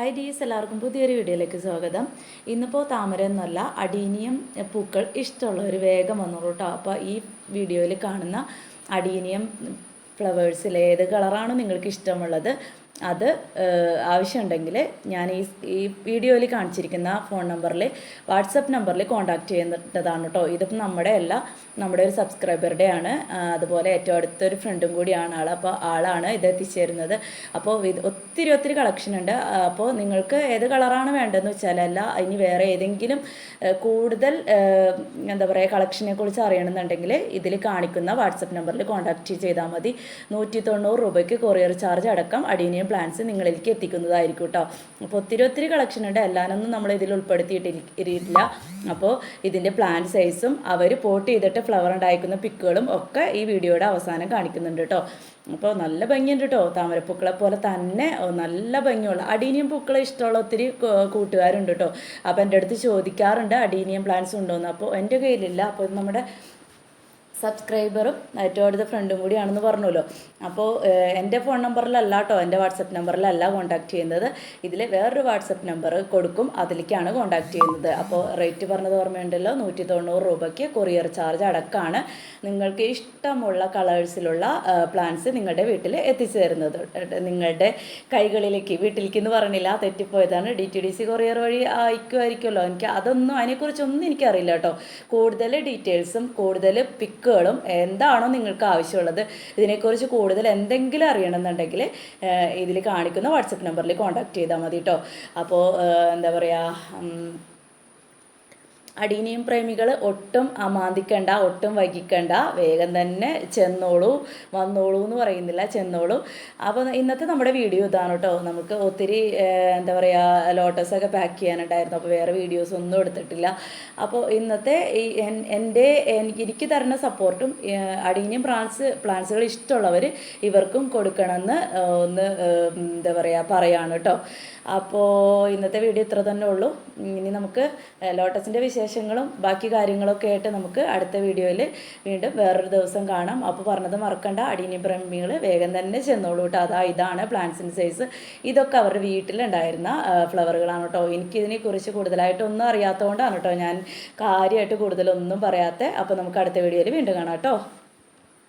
Hi ഡീസ് എല്ലാവർക്കും പുതിയൊരു വീഡിയോയിലേക്ക് സ്വാഗതം. ഇന്നിപ്പോൾ താമര എന്നല്ല അടീനിയം പൂക്കൾ ഇഷ്ടമുള്ളവർ വേഗം വന്നോളൂ കേട്ടോ അപ്പോൾ ഈ വീഡിയോയിൽ കാണുന്ന അടീനിയം ഫ്ലവേഴ്സിൽ ഏത് കളറാണ് നിങ്ങൾക്ക് ഇഷ്ടമുള്ളത്? അത് ആവശ്യമുണ്ടെങ്കിൽ ഞാൻ ഈ ഈ വീഡിയോയിൽ കാണിച്ചിരിക്കുന്ന ഫോൺ നമ്പറിൽ വാട്സപ്പ് നമ്പറിൽ കോൺടാക്ട് ചെയ്യുന്നതാണ് കേട്ടോ. ഇതിപ്പോൾ നമ്മുടെ അല്ല നമ്മുടെ ഒരു സബ്സ്ക്രൈബറുടെ ആണ്. അതുപോലെ ഏറ്റവും അടുത്തൊരു ഫ്രണ്ടും കൂടിയാണ് ആൾ അപ്പോൾ ആളാണ് ഇത് എത്തിച്ചേരുന്നത്. അപ്പോൾ ഇത് ഒത്തിരി ഒത്തിരി കളക്ഷൻ ഉണ്ട്. അപ്പോൾ നിങ്ങൾക്ക് ഏത് കളറാണ് വേണ്ടതെന്ന് വെച്ചാൽ അല്ല ഇനി വേറെ ഏതെങ്കിലും കൂടുതൽ എന്താ പറയുക കളക്ഷനെ കുറിച്ച് അറിയണമെന്നുണ്ടെങ്കിൽ ഇതിൽ കാണിക്കുന്ന വാട്സപ്പ് നമ്പറിൽ കോൺടാക്ട് ചെയ്താൽ മതി. നൂറ്റി തൊണ്ണൂറ് രൂപയ്ക്ക് കൊറിയർ ചാർജ് അടക്കം അഡീനിയം പ്ലാൻസ് നിങ്ങളിലേക്ക് എത്തിക്കുന്നതായിരിക്കും കേട്ടോ അപ്പോൾ ഒത്തിരി ഒത്തിരി കളക്ഷൻ ഉണ്ട്. എല്ലാനൊന്നും നമ്മൾ ഇതിൽ ഉൾപ്പെടുത്തിയിട്ടില്ല അപ്പോൾ ഇതിന്റെ പ്ലാന്റ് സൈസും അവർ പോട്ട് ചെയ്തിട്ട് ഫ്ലവർ ഉണ്ടായിരിക്കുന്ന പിക്കുകളും ഒക്കെ ഈ വീഡിയോയുടെ അവസാനം കാണിക്കുന്നുണ്ട് കേട്ടോ അപ്പോൾ നല്ല ഭംഗിയുണ്ട് കേട്ടോ താമരപ്പൂക്കളെ പോലെ തന്നെ നല്ല ഭംഗിയുള്ള അടീനിയം പൂക്കളെ ഇഷ്ടമുള്ള ഒത്തിരി കൂട്ടുകാരുണ്ട് കേട്ടോ അപ്പോൾ എന്റെ അടുത്ത് ചോദിക്കാറുണ്ട് അടീനിയം പ്ലാന്റ്സ് ഉണ്ടോയെന്ന് അപ്പോൾ എന്റെ കയ്യിലില്ല. അപ്പോൾ നമ്മുടെ സബ്സ്ക്രൈബറും ഏറ്റവും ഫ്രണ്ടും കൂടിയാണെന്ന് പറഞ്ഞല്ലോ അപ്പോൾ എന്റെ ഫോൺ നമ്പറിലല്ല കേട്ടോ എന്റെ വാട്സപ്പ് നമ്പറിലല്ല കോൺടാക്ട് ചെയ്യുന്നത്. ഇതിൽ വേറൊരു വാട്സപ്പ് നമ്പർ കൊടുക്കും അതിലേക്കാണ് കോൺടാക്ട് ചെയ്യുന്നത്. അപ്പോൾ റേറ്റ് പറഞ്ഞത് ഓർമ്മയുണ്ടല്ലോ? നൂറ്റി തൊണ്ണൂറ് രൂപയ്ക്ക് കൊറിയർ ചാർജ് അടക്കമാണ് നിങ്ങൾക്ക് ഇഷ്ടമുള്ള കളേഴ്സിലുള്ള പ്ലാൻസ് നിങ്ങളുടെ വീട്ടിൽ എത്തിച്ചു തരുന്നത് നിങ്ങളുടെ കൈകളിലേക്ക് വീട്ടിലേക്ക് എന്ന് പറഞ്ഞില്ല തെറ്റിപ്പോയതാണ്. D T D C courier വഴി അയക്കുമായിരിക്കുമല്ലോ. എനിക്ക് അതൊന്നും അതിനെക്കുറിച്ചൊന്നും എനിക്കറിയില്ല കേട്ടോ കൂടുതൽ ഡീറ്റെയിൽസും കൂടുതൽ പിക്കുകളും എന്താണോ നിങ്ങൾക്ക് ആവശ്യമുള്ളത്. ഇതിനെക്കുറിച്ച് കൂടുതൽ എന്തെങ്കിലും അറിയണമെന്നുണ്ടെങ്കിൽ ഇതിൽ കാണിക്കുന്ന വാട്സപ്പ് നമ്പറിൽ കോൺടാക്ട് ചെയ്താൽ മതി കേട്ടോ അപ്പോൾ എന്താ പറയുക അടീനിയം പ്രേമികൾ ഒട്ടും അമാന്തിക്കണ്ട ഒട്ടും വൈകിക്കണ്ട. വേഗം തന്നെ ചെന്നോളൂ വന്നോളൂ എന്ന് പറയുന്നില്ല ചെന്നോളൂ. അപ്പോൾ ഇന്നത്തെ നമ്മുടെ വീഡിയോ ഇതാണ് കേട്ടോ. നമുക്ക് ഒത്തിരി എന്താ പറയുക ലോട്ടസ് ഒക്കെ പാക്ക് ചെയ്യാനുണ്ടായിരുന്നു. അപ്പോൾ വേറെ വീഡിയോസ് ഒന്നും എടുത്തിട്ടില്ല. അപ്പോൾ ഇന്നത്തെ ഈ എൻ- എന്റെ എനിക്ക് തരുന്ന സപ്പോർട്ടും അടീനിയം പ്ലാൻസ് പ്ലാൻസുകൾ ഇഷ്ടമുള്ളവർ ഇവർക്കും കൊടുക്കണമെന്ന് ഒന്ന് എന്താ പറയുക പറയാണ് കേട്ടോ. അപ്പോൾ ഇന്നത്തെ വീഡിയോ ഇത്ര തന്നെ ഉള്ളൂ. ഇനി നമുക്ക് ലോട്ടസിന്റെ വിശേഷങ്ങളും ബാക്കി കാര്യങ്ങളൊക്കെ ആയിട്ട് നമുക്ക് അടുത്ത വീഡിയോയിൽ വീണ്ടും വേറൊരു ദിവസം കാണാം. അപ്പോൾ പറഞ്ഞത് മറക്കണ്ട. അടീനി പ്രേമികൾ വേഗം തന്നെ ചെന്നോളൂ കേട്ടോ അതാ ഇതാണ് പ്ലാന്റ്സിന്റെ സൈസ് ഇതൊക്കെ അവരുടെ വീട്ടിലുണ്ടായിരുന്ന ഫ്ലവറുകളാണ് കേട്ടോ എനിക്കിതിനെക്കുറിച്ച് കൂടുതലായിട്ടൊന്നും അറിയാത്തതുകൊണ്ടാണ് കേട്ടോ ഞാൻ കാര്യമായിട്ട് കൂടുതലൊന്നും പറയാത്തത് അപ്പോൾ നമുക്ക് അടുത്ത വീഡിയോയിൽ വീണ്ടും കാണാം കേട്ടോ